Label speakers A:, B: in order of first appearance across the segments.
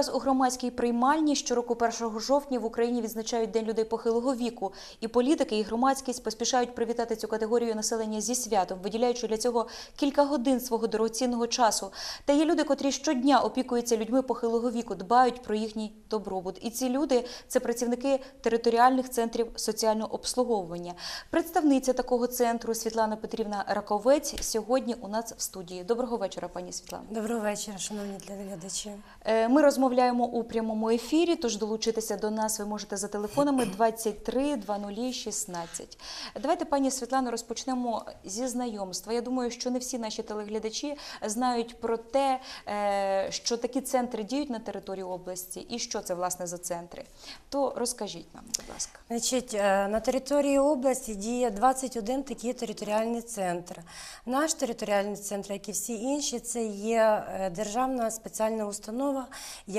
A: Вас у громадській приймальні. Щороку 1 жовтня в Україні відзначають День людей похилого віку. І політики, і громадськість поспішають привітати цю категорію населення зі святом, виділяючи для цього кілька годин свого дорогоцінного часу. Та є люди, котрі щодня опікуються людьми похилого віку, дбають про їхній добробут. І ці люди це працівники територіальних центрів соціального обслуговування. Представниця такого центру Світлана Петрівна Раковець сьогодні у нас в студії. Доброго вечора, пані Світлана.
B: Доброго вечора, шановні глядачі.
A: Е, Ми розмовляємо у прямому ефірі, тож долучитися до нас ви можете за телефонами 23 00 16. Давайте, пані Світлано, розпочнемо зі знайомства. Я думаю, що не всі наші телеглядачі знають про те, е, що такі центри діють на території області і що це власне за центри. То розкажіть нам, будь ласка.
B: Значить, е, на території області діє 21 такий територіальний центр. Наш територіальний центр, як і всі інші, це є е, державна спеціальна установа,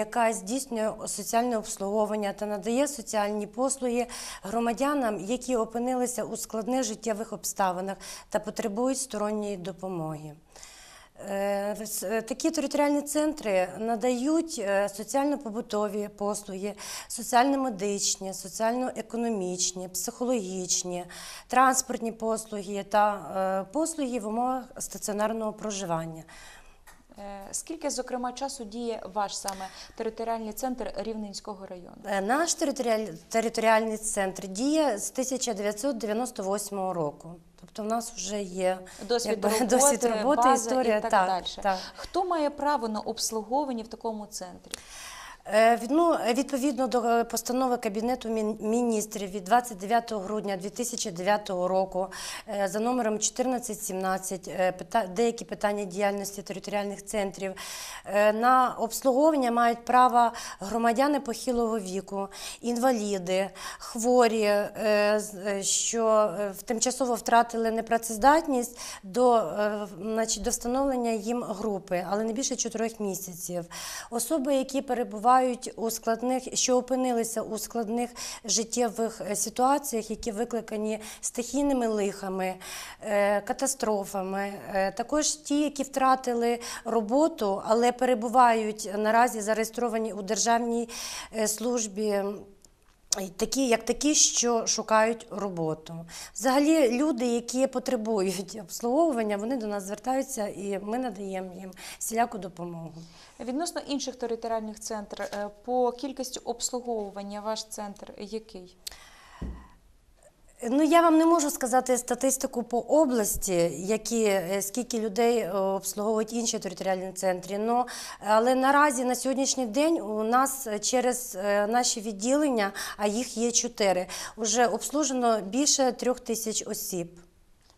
B: яка здійснює соціальне обслуговування та надає соціальні послуги громадянам, які опинилися у складних життєвих обставинах та потребують сторонньої допомоги. Е, е, Такі територіальні центри надають е, соціально-побутові послуги, соціально-медичні, соціально-економічні, психологічні, транспортні послуги та послуги в умовах стаціонарного проживання.
A: Е, Скільки, зокрема, часу діє ваш саме територіальний центр Рівненського району?
B: Е, Наш територіаль- територіальний центр діє з 1998 року. Тобто в нас вже є
A: Досвід
B: якби,
A: роботи,
B: досвід роботи
A: база
B: історія.
A: і так,
B: так,
A: далі.
B: так.
A: Хто має право на обслуговування в такому центрі?
B: Е, Ну, відповідно до е, постанови Кабінету міністрів від 29 грудня 2009 року е, за номером 1417 е, деякі питання діяльності територіальних центрів е, на обслуговування мають право громадяни похилого віку, інваліди, хворі, е, е, що е, тимчасово втратили непрацездатність до, е, значить, до встановлення їм групи, але не більше 4 місяців. Особи, які перебувають у складних, що опинилися у складних життєвих е, ситуаціях, які викликані стихійними лихами, е, катастрофами, Е, також ті, які втратили роботу, але перебувають наразі зареєстровані у державній службі. І Такі, як такі, що шукають роботу. Взагалі, люди, які потребують обслуговування, вони до нас звертаються і ми надаємо їм всіляку допомогу.
A: Відносно інших територіальних центрів, е, по кількості обслуговування ваш центр який?
B: Ну, я вам не можу сказати статистику по області, які, е, скільки людей е, обслуговують інші територіальні центри. Ну, але наразі на сьогоднішній день у нас через е, наші відділення, а їх є чотири, вже обслужено більше трьох тисяч осіб.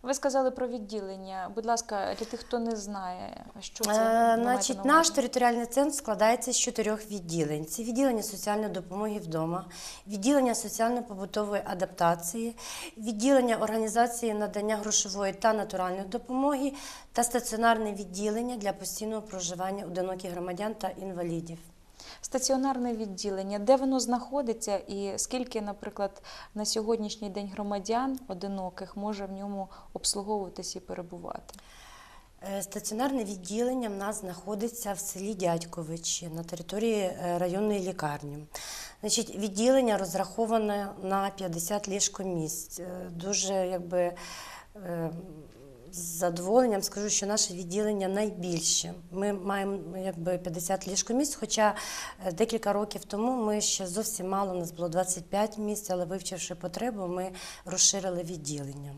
A: Ви сказали про відділення. Будь ласка, для тих, хто не знає, що це
B: Е, Значить, наш територіальний центр складається з чотирьох відділень: це відділення соціальної допомоги вдома, відділення соціально-побутової адаптації, відділення організації надання грошової та натуральної допомоги та стаціонарне відділення для постійного проживання одиноких громадян та інвалідів.
A: Стаціонарне відділення, де воно знаходиться, і скільки, наприклад, на сьогоднішній день громадян одиноких може в ньому обслуговуватись і перебувати?
B: Е, Стаціонарне відділення в нас знаходиться в селі Дядьковичі на території е, районної лікарні. Значить, відділення розраховане на 50 ліжкомісць. Е, Дуже якби. З задоволенням скажу, що наше відділення найбільше. Ми маємо якби 50 ліжкомісць, хоча е, декілька років тому ми ще зовсім мало, у нас було 25 місць, але вивчивши потребу, ми розширили відділення.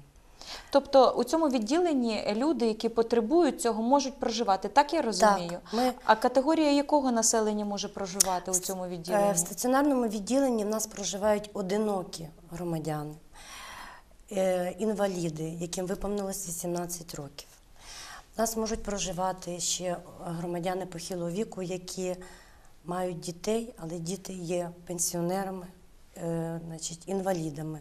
A: Тобто у цьому відділенні люди, які потребують цього, можуть проживати. Так я розумію.
B: Так, ми
A: А категорія якого населення може проживати у цьому
B: Е,
A: відділенні?
B: В стаціонарному відділенні в нас проживають одинокі громадяни, інваліди, яким виповнилось 18 років. У нас можуть проживати ще громадяни похилого віку, які мають дітей, але діти є пенсіонерами, е, значить, інвалідами.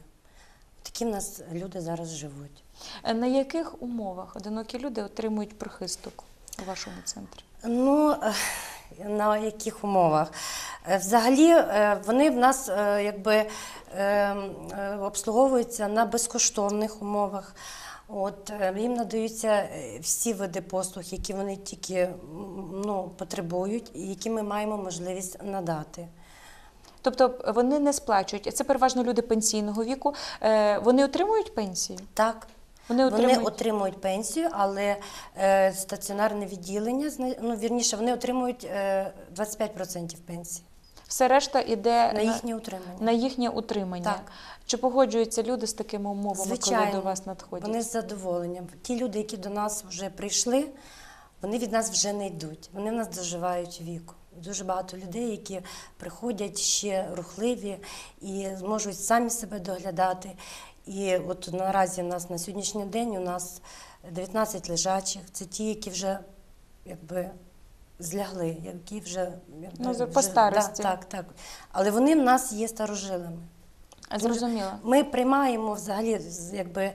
B: Такі в нас люди зараз живуть.
A: Е, На яких умовах одинокі люди отримують прихисток у вашому центрі?
B: Ну, е, на яких умовах? Е, Взагалі, е, вони в нас е, якби обслуговуються на безкоштовних умовах. От їм надаються всі види послуг, які вони тільки ну, потребують, і які ми маємо можливість надати.
A: Тобто вони не сплачують. Це переважно люди пенсійного віку. Вони отримують пенсію?
B: Так,
A: Вони
B: вони
A: отримують.
B: отримують пенсію, але е, стаціонарне відділення, ну вірніше, вони отримують е, 25% пенсії
A: Все решта іде
B: на їхнє утримання.
A: на їхнє утримання.
B: Так.
A: Чи погоджуються люди з такими умовами, коли до вас надходять?
B: Вони з задоволенням. Ті люди, які до нас вже прийшли, вони від нас вже не йдуть. Вони в нас доживають віку. Дуже багато людей, які приходять ще рухливі і зможуть самі себе доглядати. І от наразі у нас на сьогоднішній день у нас 19 лежачих. Це ті, які вже якби злягли, які вже якби,
A: Ну,
B: вже-
A: по старості.
B: Да, так, так. Але вони в нас є старожилами.
A: Зрозуміло.
B: Ми приймаємо взагалі якби.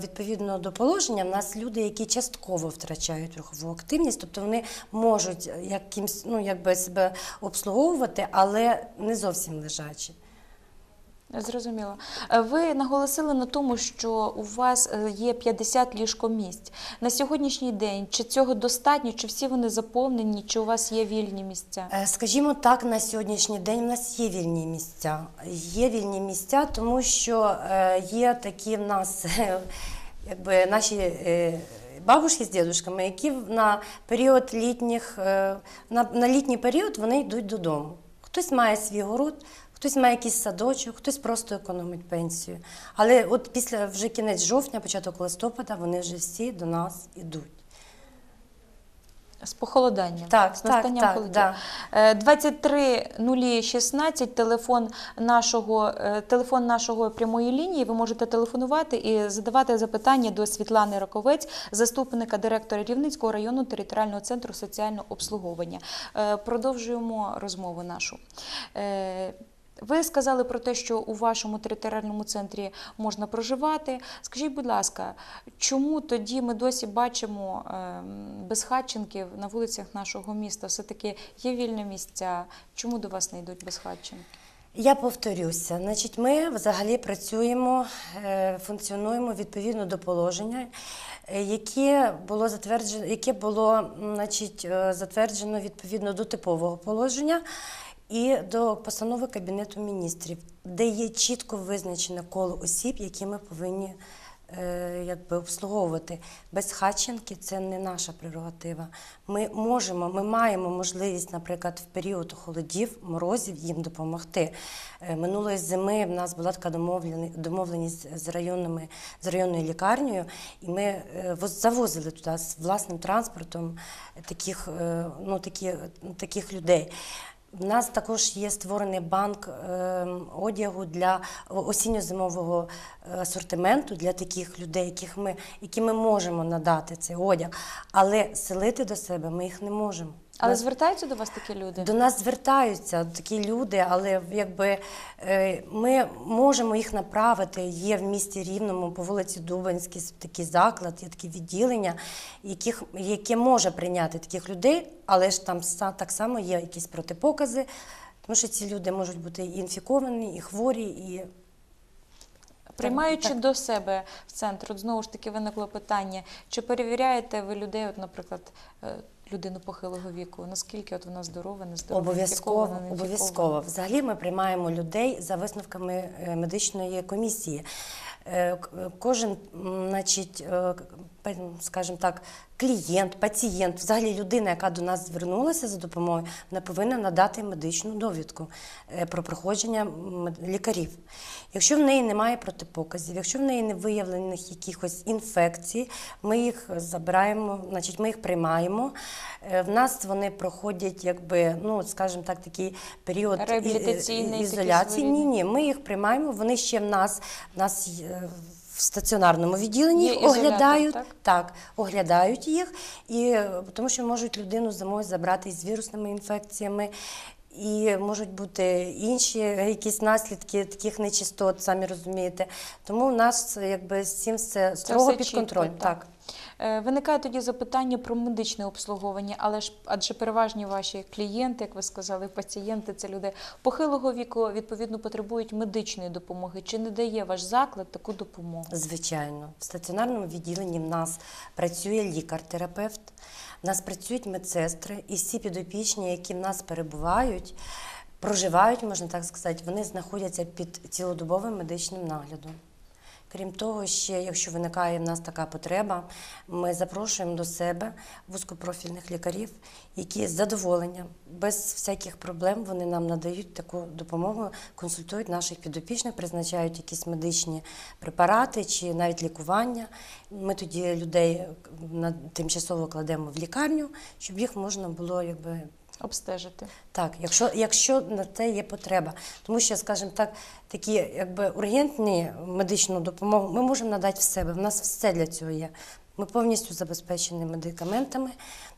B: Відповідно до положення, в нас люди, які частково втрачають рухову активність, тобто вони можуть якимсь, ну, якби себе обслуговувати, але не зовсім лежачі.
A: Зрозуміло. Е, Ви наголосили на тому, що у вас е, є 50 ліжкомісць. На сьогоднішній день чи цього достатньо, чи всі вони заповнені, чи у вас є вільні місця?
B: Е, Скажімо так, на сьогоднішній день в нас є вільні місця. Є вільні місця, тому що є такі в нас якби наші бабушки з дідушками, які на період літніх, на, на літній період вони йдуть додому. Хтось має свій город, хтось має якийсь садочок, хтось просто економить пенсію. Але от після вже кінець жовтня, початок листопада, вони вже всі до нас ідуть.
A: З похолоданням,
B: Так,
A: з настанням
B: так,
A: холодів.
B: да.
A: Е, 23 телефон нашого, е, телефон нашого прямої лінії. Ви можете телефонувати і задавати запитання до Світлани Раковець, заступника директора Рівненського району територіального центру соціального обслуговування. Е, Продовжуємо розмову нашу. Ви сказали про те, що у вашому територіальному центрі можна проживати. Скажіть, будь ласка, чому тоді ми досі бачимо ем, безхатченків на вулицях нашого міста? Все-таки є вільні місця. Чому до вас не йдуть безхатченки?
B: Я повторюся, значить, ми взагалі працюємо, е, функціонуємо відповідно до положення, яке було затверджено, яке було значить, е, затверджено відповідно до типового положення і до постанови Кабінету міністрів, де є чітко визначене коло осіб, які ми повинні е, якби обслуговувати. Безхатченки це не наша прерогатива. Ми можемо, ми маємо можливість, наприклад, в період холодів, морозів їм допомогти. Е, Минулої зими в нас була така домовлені- домовленість з районними з районною лікарнею, і ми е, завозили туди з власним транспортом таких, ну, такі, таких людей. У нас також є створений банк е, одягу для осінньо-зимового е, асортименту для таких людей, яких ми, які ми можемо надати цей одяг, але селити до себе ми їх не можемо.
A: Але
B: Нас-
A: звертаються до вас такі люди?
B: до нас звертаються такі люди, але якби е, ми можемо їх направити. Є в місті Рівному по вулиці Дубанській такий заклад, є такі відділення, яких, яке може прийняти таких людей, але ж там так само є якісь протипокази, тому що ці люди можуть бути і інфіковані, і хворі, і
A: Приймаючи
B: так.
A: до себе в центр, от знову ж таки виникло питання, чи перевіряєте ви людей, от, наприклад, е, людину похилого віку, наскільки от вона здорова,
B: Обов'язково,
A: не інфікована?
B: обов'язково. Взагалі ми приймаємо людей за висновками е, медичної комісії. Е, Кожен, значить, е, скажімо так, клієнт, пацієнт, взагалі людина, яка до нас звернулася за допомогою, вона повинна надати медичну довідку е, про проходження лікарів. Якщо в неї немає протипоказів, якщо в неї не виявлених якихось інфекцій, ми їх забираємо, значить, ми їх приймаємо. Е, В нас вони проходять, якби, ну, скажімо так, такий період ізоляції. Ні, ні, ми їх приймаємо. Вони ще в нас, в нас е, в стаціонарному відділенні
A: Є
B: їх оглядають.
A: так?
B: Так, оглядають їх, і, тому що можуть людину зимою забрати із вірусними інфекціями. І можуть бути інші якісь наслідки таких нечистот, самі розумієте. Тому в нас якби з цим все строго
A: під
B: під
A: чітко, так.
B: Так.
A: Е, Виникає тоді запитання про медичне обслуговування, але ж адже переважні ваші клієнти, як ви сказали, пацієнти це люди похилого віку, відповідно потребують медичної допомоги. Чи не дає ваш заклад таку допомогу?
B: Звичайно, в стаціонарному відділенні в нас працює лікар-терапевт, в нас працюють медсестри, і всі підопічні, які в нас перебувають, проживають, можна так сказати, вони знаходяться під цілодобовим медичним наглядом. Крім того, ще, якщо виникає в нас така потреба, ми запрошуємо до себе вузькопрофільних лікарів, які з задоволенням, без всяких проблем, вони нам надають таку допомогу, консультують наших підопічних, призначають якісь медичні препарати чи навіть лікування. Ми тоді людей тимчасово кладемо в лікарню, щоб їх можна було якби
A: Обстежити.
B: так, якщо, якщо на це є потреба, тому що, скажімо так, такі якби ургентні медичну допомогу ми можемо надати в себе. В нас все для цього є. Ми повністю забезпечені медикаментами,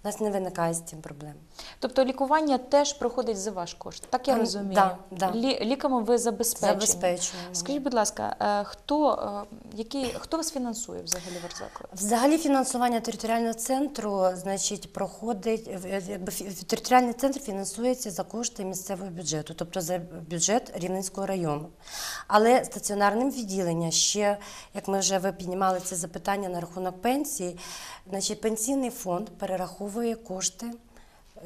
B: у нас не виникає з цим проблем.
A: Тобто лікування теж проходить за ваш кошт. Так я
B: Ем,
A: розумію.
B: да, да.
A: Лі- ліками ви забезпечені.
B: Забезпечуємо.
A: Скажіть, будь ласка, е, хто, е, який, хто вас фінансує взагалі ваш заклад?
B: Взагалі фінансування територіального центру, значить, проходить якби територіальний центр фінансується за кошти місцевого бюджету, тобто за бюджет Рівненського району. Але стаціонарним відділенням ще, як ми вже ви піднімали це запитання на рахунок пенсії, значить, пенсійний фонд перераховує кошти.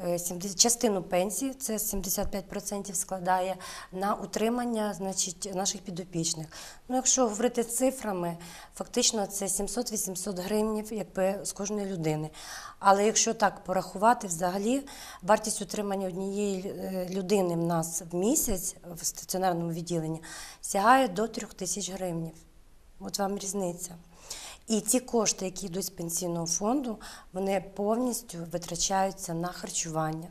B: е, 70 Частину пенсії, це 75% складає на утримання значить, наших підопічних. Ну, якщо говорити цифрами, фактично це 700-800 гривнів якби, з кожної людини. Але якщо так порахувати, взагалі вартість утримання однієї е, людини в нас в місяць в стаціонарному відділенні сягає до 3 тисяч гривнів. От вам різниця. І ці кошти, які йдуть з пенсійного фонду, вони повністю витрачаються на харчування.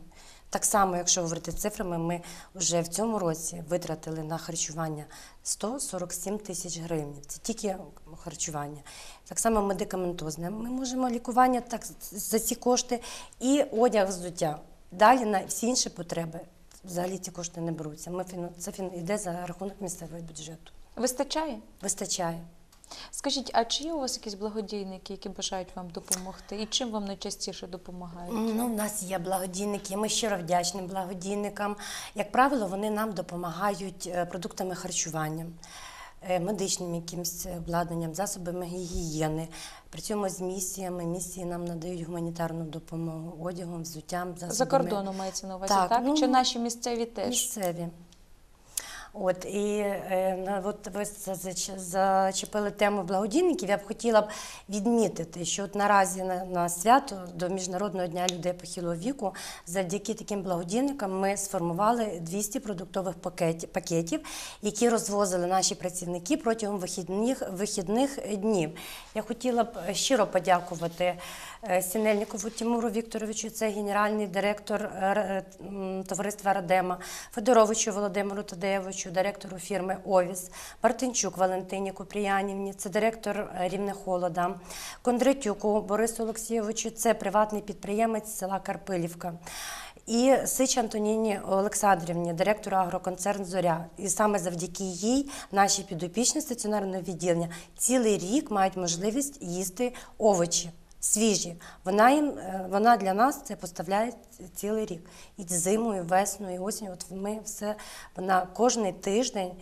B: Так само, якщо говорити цифрами, ми вже в цьому році витратили на харчування 147 тисяч гривень. Це тільки харчування. Так само медикаментозне. Ми можемо лікування так за ці кошти і одяг взуття. Далі на всі інші потреби взагалі ці кошти не беруться. Ми це йде за рахунок місцевого бюджету.
A: Вистачає?
B: Вистачає.
A: Скажіть, а чи є у вас якісь благодійники, які бажають вам допомогти? І чим вам найчастіше допомагають?
B: Ну, в нас є благодійники. Ми щиро вдячні благодійникам. Як правило, вони нам допомагають е, продуктами харчування, е, медичним якимось обладнанням, засобами гігієни. Працюємо з місіями. Місії нам надають гуманітарну допомогу одягом, взуттям, засобами.
A: За кордоном мається на увазі, так?
B: Так, ну,
A: Чи наші місцеві теж?
B: Місцеві. От і е, от ви зачепили тему благодійників. Я б хотіла б відмітити, що от наразі на, на свято до Міжнародного дня людей похилого віку, завдяки таким благодійникам, ми сформували 200 продуктових пакетів, пакетів, які розвозили наші працівники протягом вихідних вихідних днів. Я хотіла б щиро подякувати е, Сінельникову Тимуру Вікторовичу, це генеральний директор е, товариства Радема, Федоровичу Володимиру Тадеєвичу, директору фірми Овіс, Мартинчук Валентині Купріянівні, це директор е, Рівнехолода, Кондратюку Борису Олексійовичу, це приватний підприємець села Карпилівка. І Сич Антоніні Олександрівні, директору агроконцерн Зоря. І саме завдяки їй наші підопічні стаціонарного відділення цілий рік мають можливість їсти овочі свіжі. Вона їм е, вона для нас це поставляє цілий рік. І зимою, і весною, і осінню. От ми все вона кожний тиждень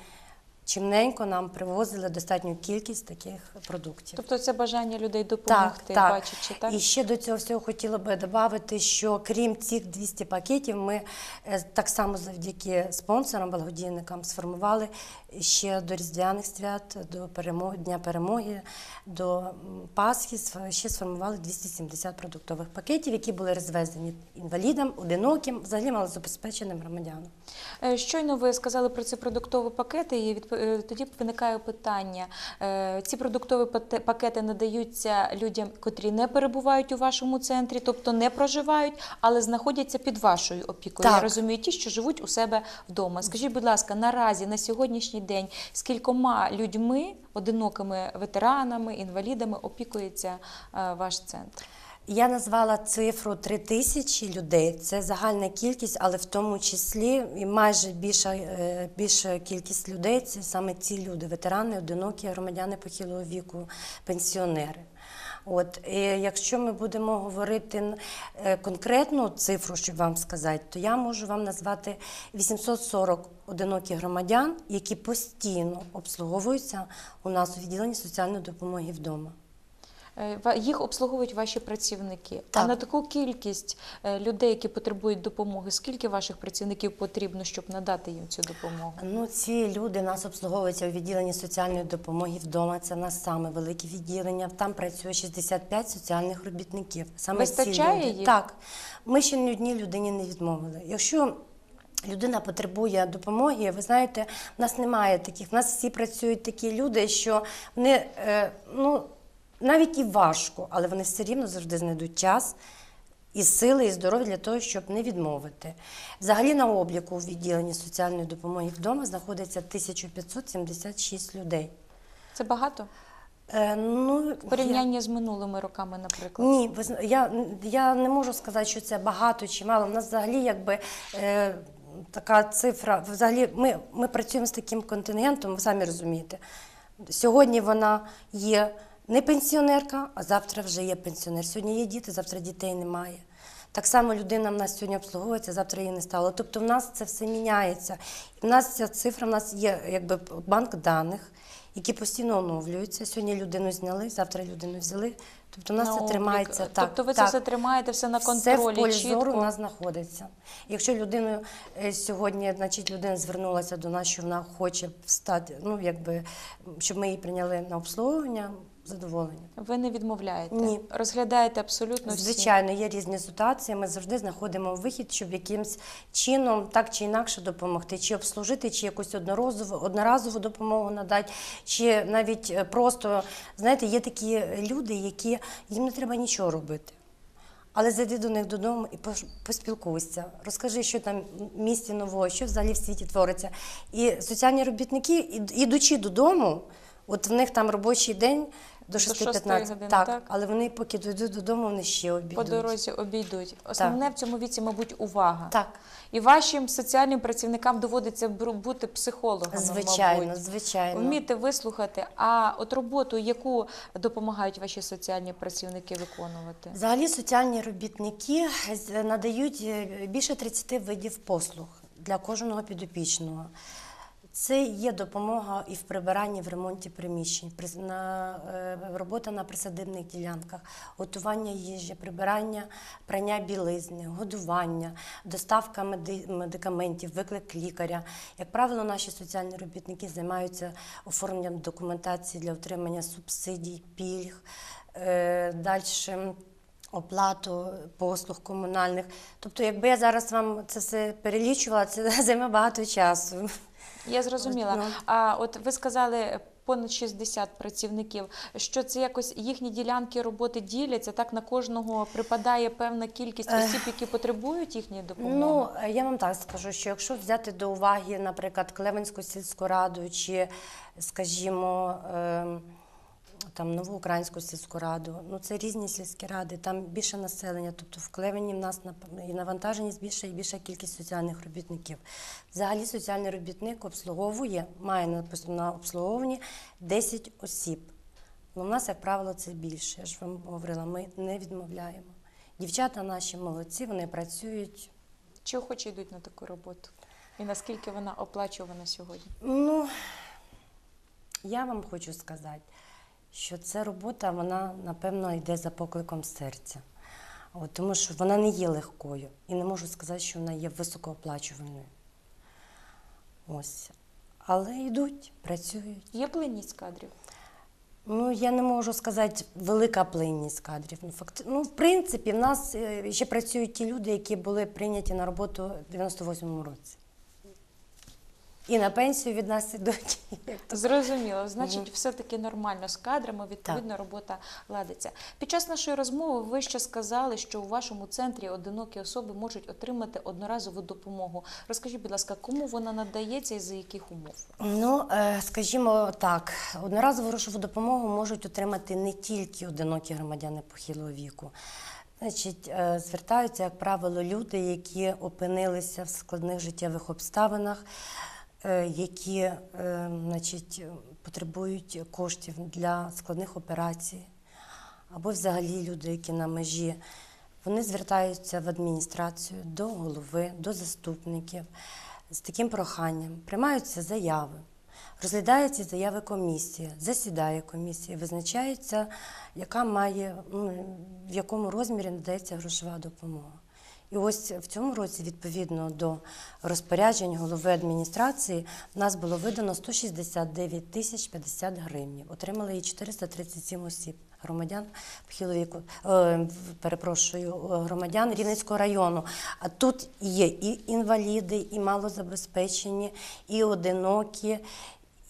B: чимненько нам привозили достатню кількість таких продуктів.
A: Тобто це бажання людей допомогти,
B: Так, так.
A: бачачи, так?
B: І ще до цього всього хотіла би додати, що крім цих 200 пакетів, ми е, так само завдяки спонсорам, благодійникам сформували ще до Різдвяних свят, до перемоги, Дня перемоги, до Пасхи ще сформували 270 продуктових пакетів, які були розвезені інвалідам, одиноким, взагалі малозабезпеченим громадянам.
A: Е, Щойно ви сказали про ці продуктові пакети, і відп- е, тоді виникає питання: Е, ці продуктові пакети надаються людям, котрі не перебувають у вашому центрі, тобто не проживають, але знаходяться під вашою опікою. Я розумію, ті, що живуть у себе вдома. Скажіть, будь ласка, наразі на сьогоднішній день скількома людьми, одинокими ветеранами, інвалідами опікується е, ваш центр?
B: Я назвала цифру 3 тисячі людей. Це загальна кількість, але в тому числі і майже більша, е, більша кількість людей це саме ці люди, ветерани, одинокі громадяни похилого віку, пенсіонери. От, і якщо ми будемо говорити е, конкретну цифру, щоб вам сказати, то я можу вам назвати 840 одиноких громадян, які постійно обслуговуються у нас у відділенні соціальної допомоги вдома.
A: Е, Їх обслуговують ваші працівники. А на таку кількість е, людей, які потребують допомоги, скільки ваших працівників потрібно, щоб надати їм цю допомогу?
B: Ну, ці люди нас обслуговуються у відділенні соціальної допомоги вдома. Це нас саме велике відділення. Там працює 65 соціальних робітників. Саме
A: Вистачає
B: ці люди.
A: їх?
B: Так. Ми ще ні одній людині не відмовили. Якщо людина потребує допомоги, ви знаєте, в нас немає таких. В нас всі працюють такі люди, що вони е, ну, навіть і важко, але вони все рівно завжди знайдуть час. І сили, і здоров'я для того, щоб не відмовити. Взагалі на обліку у відділенні соціальної допомоги вдома знаходиться 1576 людей.
A: Це багато
B: Е, ну,
A: в порівнянні з минулими роками, наприклад.
B: ні, я, я не можу сказати, що це багато чи мало. У нас взагалі якби е, така цифра. Взагалі, ми, ми працюємо з таким контингентом, ви самі розумієте. Сьогодні вона є не пенсіонерка, а завтра вже є пенсіонер. Сьогодні є діти, завтра дітей немає. Так само людина в нас сьогодні обслуговується, завтра її не стало. Тобто в нас це все міняється. І в нас ця цифра, в нас є якби банк даних, які постійно оновлюються. Сьогодні людину зняли, завтра людину взяли. Тобто в нас
A: На
B: це
A: облік.
B: тримається так.
A: Тобто ви
B: так.
A: це все тримаєте все на контролі.
B: Все в полі
A: чітко.
B: зору у нас знаходиться. Якщо людина е, сьогодні, значить, людина звернулася до нас, що вона хоче встати, ну якби щоб ми її прийняли на обслуговування, задоволення.
A: Ви не відмовляєте?
B: Ні.
A: Розглядаєте абсолютно всі?
B: Звичайно, є різні ситуації. Ми завжди знаходимо вихід, щоб якимсь чином так чи інакше допомогти, чи обслужити, чи якусь одноразову, одноразову допомогу надати, чи навіть е, просто знаєте, є такі люди, які їм не треба нічого робити. Але зайди до них додому і поспілкуйся. Розкажи, що там в місті нового, що взагалі в світі твориться. І соціальні робітники, ід- ідучи додому, от в них там робочий день до
A: шостої
B: 6.15,
A: години,
B: так,
A: так?
B: але вони поки дійдуть додому, вони ще обійдуть.
A: По дорозі обійдуть. Основне в цьому віці, мабуть, увага.
B: Так,
A: І вашим соціальним працівникам доводиться бути психологами,
B: звичайно,
A: мабуть.
B: звичайно.
A: Вміти вислухати, а от роботу, яку допомагають ваші соціальні працівники виконувати?
B: Взагалі соціальні робітники надають е, більше 30 видів послуг для кожного підопічного. Це є допомога і в прибиранні, в ремонті приміщень, на, е, робота на присадибних ділянках, готування їжі, прибирання, прання білизни, годування, доставка медикаментів, виклик лікаря. Як правило, наші соціальні робітники займаються оформленням документації для отримання субсидій, пільг. Е, Далі оплату послуг комунальних. Тобто, якби я зараз вам це все перелічувала, це займе багато часу.
A: Я зрозуміла. А от ви сказали. Понад 60 працівників. Що це якось їхні ділянки роботи діляться? Так на кожного припадає певна кількість осіб, які потребують їхньої допомоги.
B: Ну, е, я вам так скажу, що якщо взяти до уваги, наприклад, Клевенську сільську раду чи, скажімо, ем, там нову українську сільську раду, ну це різні сільські ради, там більше населення. Тобто в Клевені в нас і навантаженість більша і більша кількість соціальних робітників. Взагалі соціальний робітник обслуговує, має написано на обслуговуванні 10 осіб. Ну, в нас, як правило, це більше. Я ж вам говорила, ми не відмовляємо. Дівчата наші молодці, вони працюють.
A: Чи охоче йдуть на таку роботу? І наскільки вона оплачувана сьогодні?
B: Ну, я вам хочу сказати, що ця робота, вона, напевно, йде за покликом серця. От, тому що вона не є легкою. І не можу сказати, що вона є високооплачуваною. Ось. Але йдуть, працюють.
A: Є плинність кадрів?
B: Ну, я не можу сказати велика плинність кадрів. Ну, факти... ну, в принципі, в нас е, ще працюють ті люди, які були прийняті на роботу в 98-му році. І на пенсію від нас ідуть. як то
A: Зрозуміло, значить, все-таки нормально з кадрами, відповідно, робота ладиться. Під час нашої розмови ви ще сказали, що у вашому центрі одинокі особи можуть отримати одноразову допомогу. Розкажіть, будь ласка, кому вона надається і за яких умов?
B: Ну, е, скажімо так, одноразову грошову допомогу можуть отримати не тільки одинокі громадяни похилого віку. Значить, е, звертаються, як правило, люди, які опинилися в складних життєвих обставинах, які е, значить, потребують коштів для складних операцій або взагалі люди, які на межі, вони звертаються в адміністрацію до голови, до заступників з таким проханням. Приймаються заяви. Розглядає ці заяви комісія, засідає комісія, визначається, яка має, ну, в якому розмірі надається грошова допомога. І ось в цьому році, відповідно до розпоряджень голови адміністрації, в нас було видано 169 тисяч 50 гривень. Отримали її 437 осіб. Громадян Пхіловіку, е, перепрошую, громадян Рівненського району. А тут є і інваліди, і малозабезпечені, і одинокі,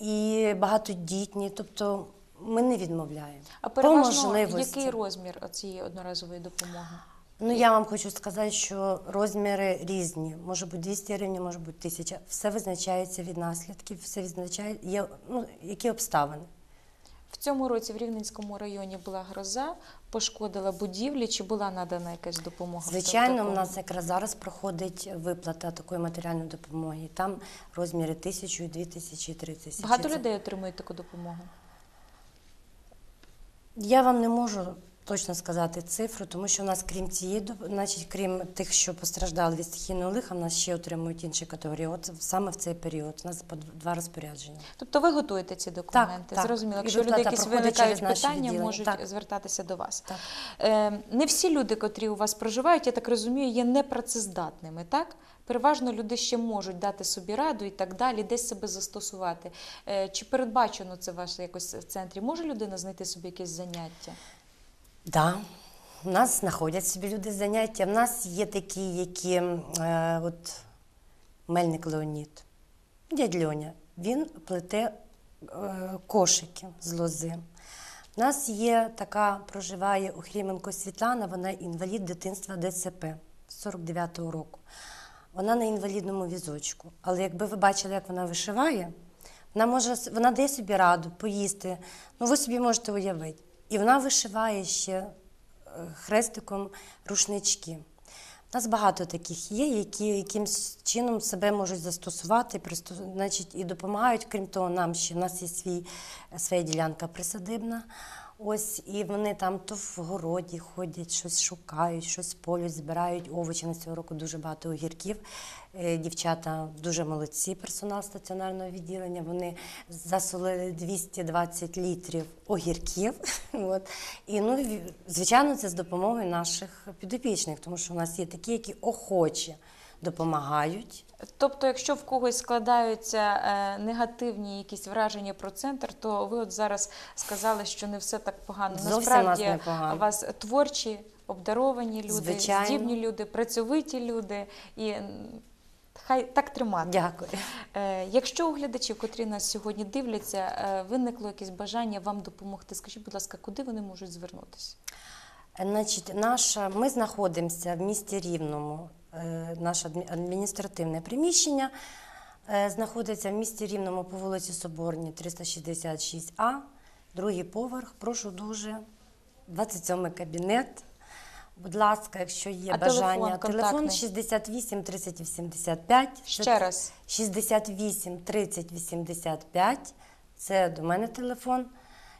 B: і багатодітні. Тобто ми не відмовляємо.
A: А переважно який розмір цієї одноразової допомоги?
B: Ну, я вам хочу сказати, що розміри різні. Може бути 200 гривень, може бути 1000. Все визначається від наслідків, все визначає, є, ну, які обставини.
A: В цьому році в Рівненському районі була гроза, пошкодила будівлі. Чи була надана якась допомога?
B: Звичайно, у нас якраз зараз проходить виплата такої матеріальної допомоги. Там розміри тисячу, і дві тисячі, три тисячі.
A: багато людей отримують таку допомогу.
B: Я вам не можу точно сказати цифру, тому що у нас, крім цієї, значить, крім тих, що постраждали від стихійного лиха, в нас ще отримують інші категорії. От саме в цей період у нас по два розпорядження.
A: Тобто ви готуєте ці документи.
B: так.
A: Зрозуміло.
B: І
A: Якщо люди якісь виникають питання,
B: відділення.
A: можуть
B: Так.
A: звертатися до вас.
B: Так.
A: Е, не всі люди, котрі у вас проживають, я так розумію, є непрацездатними, так? Переважно люди ще можуть дати собі раду і так далі, десь себе застосувати. Е, чи передбачено це ваше якось в центрі? Може людина знайти собі якесь заняття?
B: Да. У нас знаходять собі люди заняття. В нас є такі, які е, от Мельник Леонід, дядь Льоня, він плете е, кошики з лози. У нас є така, проживає Охріменко Світлана, вона інвалід дитинства ДЦП з 49-го року. Вона на інвалідному візочку. Але якби ви бачили, як вона вишиває, вона може вона дає собі раду поїсти. Ну, ви собі можете уявити. І вона вишиває ще е, хрестиком рушнички. У нас багато таких є, які якимось чином себе можуть застосувати, присто- значить, і допомагають. Крім того, нам ще в нас є свій, своя ділянка присадибна. Ось і вони там то в городі ходять, щось шукають, щось полють, збирають овочі. На цього року дуже багато огірків. Е, Дівчата дуже молодці, персонал стаціонарного відділення. Вони засолили 220 літрів огірків. От. І ну, звичайно, це з допомогою наших підопічних, тому що у нас є такі, які охоче допомагають.
A: Тобто, якщо в когось складаються е, негативні якісь враження про центр, то ви от зараз сказали, що не все так погано.
B: Зовсім
A: Насправді
B: нас не погано.
A: у вас творчі, обдаровані люди,
B: Звичайно.
A: здібні люди, працьовиті люди і. Хай так тримати.
B: Дякую.
A: Е, Якщо у глядачів, котрі нас сьогодні дивляться, е, виникло якесь бажання вам допомогти, скажіть, будь ласка, куди вони можуть звернутися?
B: Значить, наша, ми знаходимося в місті Рівному. Е, Наше адміністративне приміщення е, знаходиться в місті Рівному по вулиці Соборній, 366А, другий поверх. Прошу дуже, 27 кабінет. Будь ласка, якщо є
A: А
B: бажання,
A: телефон
B: телефон
A: контактний?
B: 68 30 85.
A: Ще раз.
B: 68 30 85 це до мене телефон.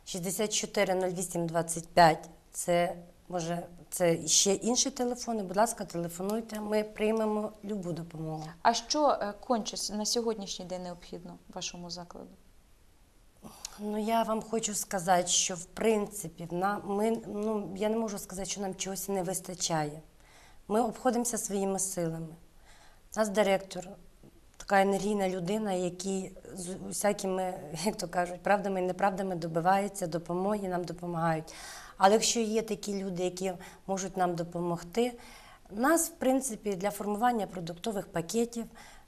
B: 64 08 25 це може це ще інші телефони. Будь ласка, телефонуйте. Ми приймемо любу допомогу.
A: А що е, конче на сьогоднішній день необхідно вашому закладу?
B: Ну я вам хочу сказати, що в принципі на ми ну я не можу сказати, що нам чогось не вистачає. Ми обходимося своїми силами. У нас директор така енергійна людина, який з усякими, як то кажуть, правдами і неправдами добивається допомоги, нам допомагають. Але якщо є такі люди, які можуть нам допомогти, нас, в принципі, для формування продуктових пакетів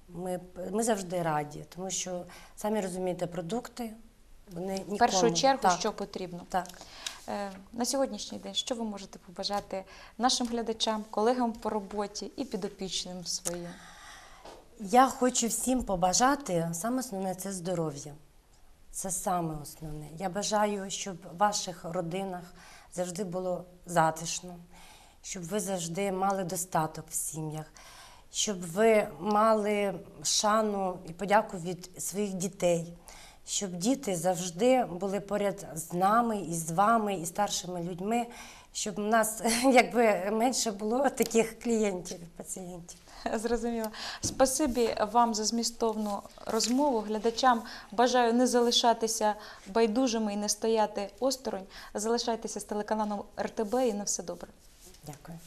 B: ми, ми завжди раді, тому що самі розумієте, продукти вони нікому.
A: В першу чергу,
B: так,
A: що потрібно?
B: так.
A: Е, На сьогоднішній день, що ви можете побажати нашим глядачам, колегам по роботі і підопічним своїм?
B: Я хочу всім побажати, саме основне це здоров'я. Це саме основне. Я бажаю, щоб в ваших родинах завжди було затишно, щоб ви завжди мали достаток в сім'ях, щоб ви мали шану і подяку від своїх дітей, щоб діти завжди були поряд з нами і з вами, і старшими людьми, щоб у нас якби менше було таких клієнтів, пацієнтів.
A: Зрозуміло. Спасибі вам за змістовну розмову. Глядачам бажаю не залишатися байдужими і не стояти осторонь. Залишайтеся з телеканалом РТБ і на все добре.
B: Дякую.